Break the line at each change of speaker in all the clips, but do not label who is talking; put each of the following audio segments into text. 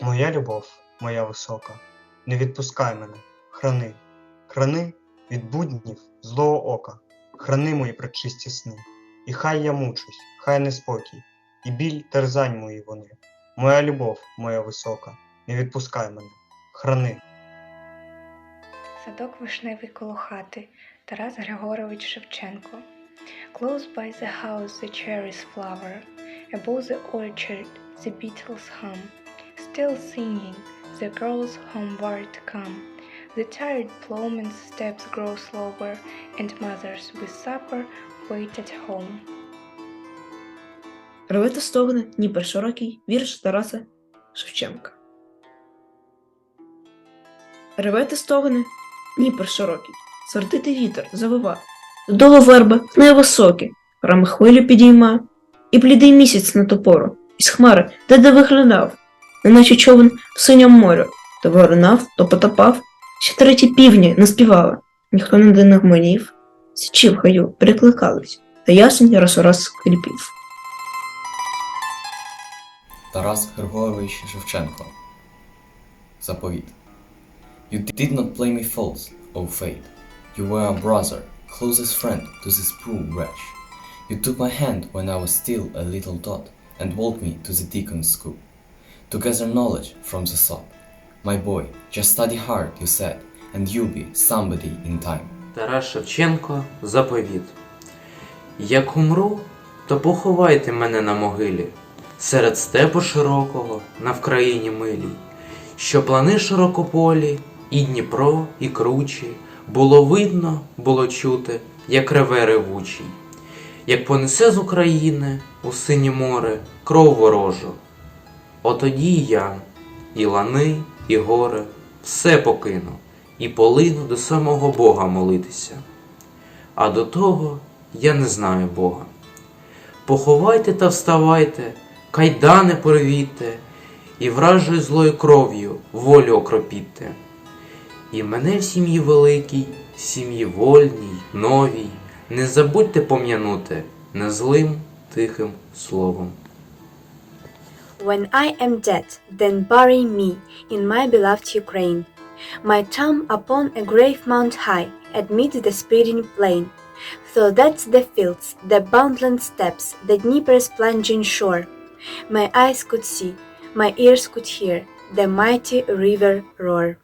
Моя любов, моя висока, не відпускай мене, храни, храни від буднів злого ока, храни мої пречисті сни, і хай я мучусь, хай неспокій, і біль терзань мої вони. Моя любов, моя висока, не відпускай мене, храни.
Садок вишневий коло хати Тарас Григорович Шевченко. Close by the house the cherries flower, above the orchard the beetles hum. Still singing, the girls homeward come. The tired plowman's steps grow slower, and mothers with supper wait at home.
Ревете стогне, Дніпер широкий, вірш Тараса Шевченка. Ревете стогне, Дніпер широкий, сердитий вітер завива, додолу верби невисокі, рами хвилю підійма, і блідий місяць на топору, із хмари, де де виглядав, неначе човен в синьому морю, то виринав, то потопав, ще треті півні не ніхто не нагманів, січі в хаю перекликались, та ясень раз у раз скріпів.
Тарас Григорович Шевченко. Заповіт. You did not play me false, O fate. You were a brother, closest friend to this poor wretch. You took my hand when I was still a little tot and walked me to the deacon's school. To gather knowledge from the sod. My boy, just study hard, you said, and you'll be somebody in time.
Тарас Шевченко заповіт. Як умру, то поховайте мене на могилі, серед степу широкого, на вкраїні милій, що плани широкополі, і Дніпро, і кручі, було видно, було чути, як реве ревучий, як понесе з України у синє море кров ворожу. Отоді я, і лани, і гори, все покину і полину до самого Бога молитися. А до того я не знаю Бога. Поховайте та вставайте, кайдани порвіте, і вражою злою кров'ю волю окропіте. І мене в сім'ї великій, в сім'ї вольній, новій, не забудьте пом'янути незлим тихим словом.
When I am dead, then bury me in my beloved Ukraine, my tomb upon a grave mount high, amid the speeding plain. So that the fields, the boundland steppes, the Dnieper's plunging shore, my eyes could see, my ears could hear the mighty river roar.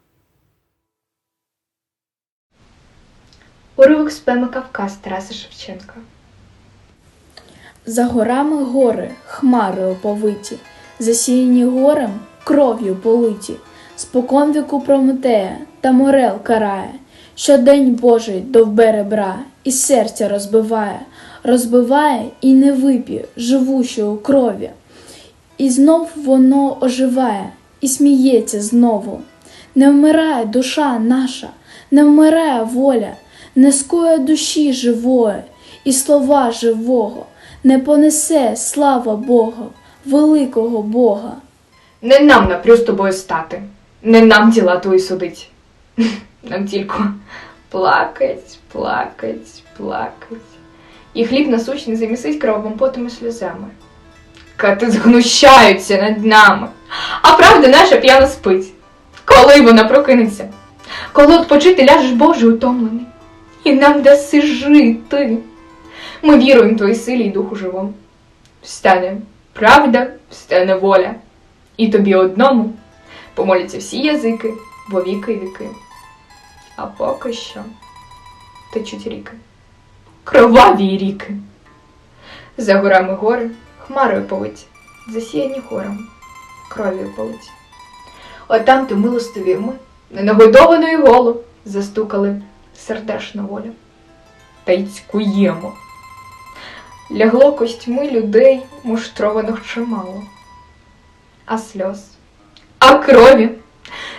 Уривок з поеми Кавказ Тараса Шевченка.
За горами гори, хмари оповиті, Засіяні горем, кров'ю политі, спокон віку Прометея та морел карає, що день Божий довбере бра, і серця розбиває, розбиває і не вип'є, живуче у крові. І знов воно оживає, і сміється знову. Не вмирає душа наша, не вмирає воля, не скоє душі живої, і слова живого, не понесе слава Бога, великого Бога.
Не нам напрю з тобою стати, не нам діла твої судить. Нам тільки плакать, плакать, плакать. І хліб насущний замісить і сльозами. Кати згнущаються над нами, а правда наша п'яно спить. Коли вона прокинеться? Коли odpoчити ляжеш Боже утомлений, і нам даси жити. Ми віруємо твоїй силі і духу живому. Встане правда, встане воля, і тобі одному помоляться всі язики во віки й віки. А поки що течуть ріки, кроваві ріки. За горами гори, хмарою повиті, засіяні хором, кров'ю политі. Отам то милостиві ми, ненагодованою голу, застукали сердешна воля. Та й цькуємо. Лягло костьми людей, муштрованих чимало. А сльоз, а крові,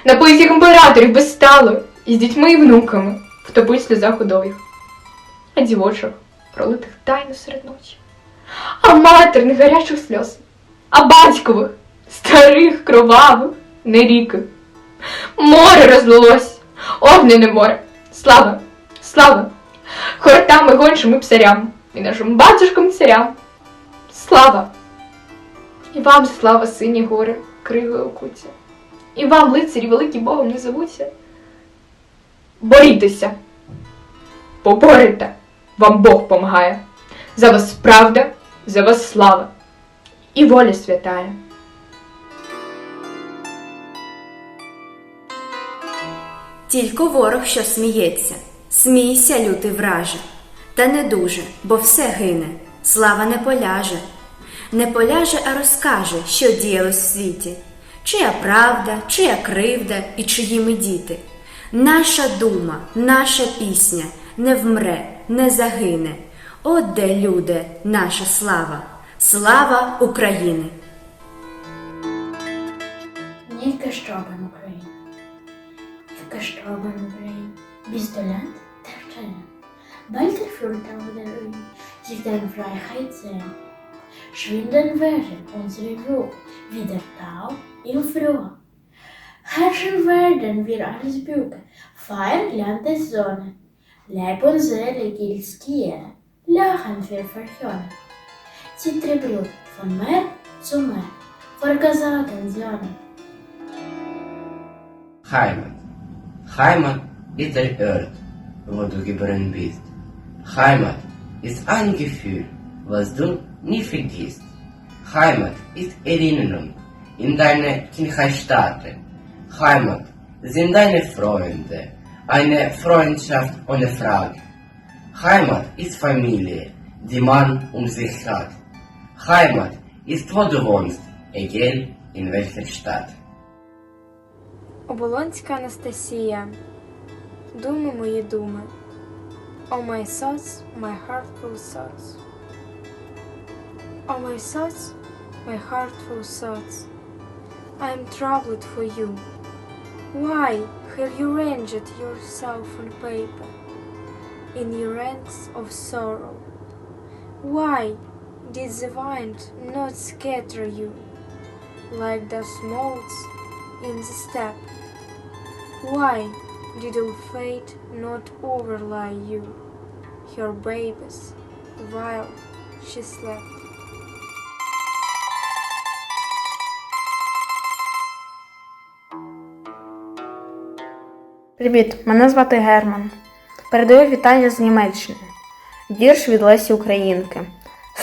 напоїть їх імператорів без стало, і з дітьми і внуками втопить в сльозах удових, а дівочих, пролитих тайно серед ночі, а матерних гарячих сльоз, а батькових, старих, кровавих, не ріки. Море розлилось, огнене море, слава, слава, хортам і гончим і псарям, і нашим батюшкам царям. Слава! І вам слава сині гори, кригою окуті. І вам, лицарі, великим Богом не зовуться. Борітеся. Поборете. Вам Бог помагає. За вас правда, за вас слава і воля святая.
Тільки ворог, що сміється, смійся, лютий враже, та не дуже, бо все гине, слава не поляже. Не поляже, а розкаже, що діялось в світі, чия правда, чия кривда і чиї ми діти. Наша дума, наша пісня не вмре, не загине. От де, люди, наша слава, слава України!
Ukraine. Gestorben Ukraine. Bist du Land der Sterne. Bald erfüllt der Ruin sich deine Freiheit sehen. Schwinden werden unsere Ruhe, wieder Tau im Frühjahr. Herrschen werden wir alles Bürger, feiern Land der Sonne. Leib und Seele gilt Skiere, lachen wir verhören. Zittre Blut von Meer zu Meer, vergasaten Söhne.
Heimat. Heimat ist der Ort, wo du geboren bist. Heimat ist ein Gefühl, was du nie vergisst. Heimat ist Erinnerung in deine Kindheitsstätte. Heimat sind deine Freunde, eine Freundschaft ohne Frage. Heimat ist Familie, die man um sich hat. Heimat ist wo du wohnst, egal in welcher Stadt.
Оболонська Анастасія. Думи мої думи. О my thoughts, my heartful thoughts. O my thoughts, my heartful thoughts. I am troubled for you. Why have you ranged yourself on paper in your ranks of sorrow? Why did the wind not scatter you like the motes in the steppe? Why did fate not overlie you, her babies, while she slept?
Привіт, мене звати Герман. Передаю вітання з Німеччини. Вірш від Лесі Українки.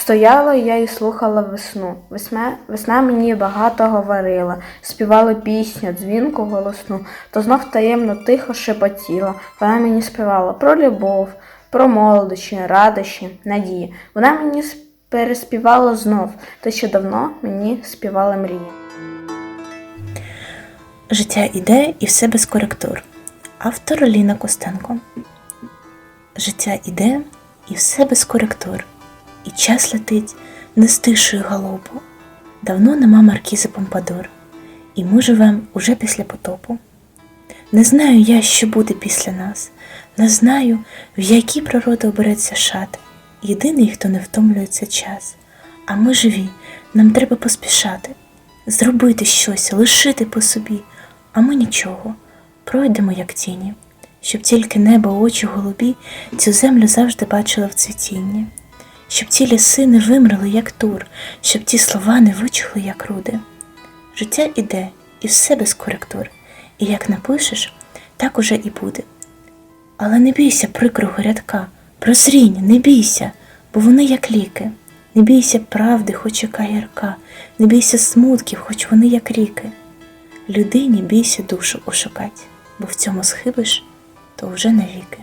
Стояла я і слухала весну. Весна, весна мені багато говорила, співала пісню, дзвінку голосну, то знов таємно тихо шепотіла. Вона мені співала про любов, про молодощі, радощі, надії. Вона мені переспівала знов, те, що давно мені співали мрії.
Життя іде і все без коректур. Автор Ліна Костенко. Життя іде і все без коректур. І час летить, не стишує галопу. Давно нема маркізи Помпадур, і ми живем уже після потопу. Не знаю я, що буде після нас, не знаю, в якій природи обереться шат. Єдиний, хто не втомлюється час. А ми живі, нам треба поспішати, зробити щось, лишити по собі, а ми нічого, пройдемо, як тіні, щоб тільки небо, очі голубі цю землю завжди бачили в цвітінні, щоб ті ліси не вимерли, як тур, щоб ті слова не вичухли, як руди. Життя іде, і все без коректур, і як напишеш, так уже і буде. Але не бійся прикрого рядка, прозрінь, не бійся, бо вони як ліки. Не бійся правди, хоч яка гірка, не бійся смутків, хоч вони як ріки. Людині бійся душу ошукать, бо в цьому схибиш, то вже навіки.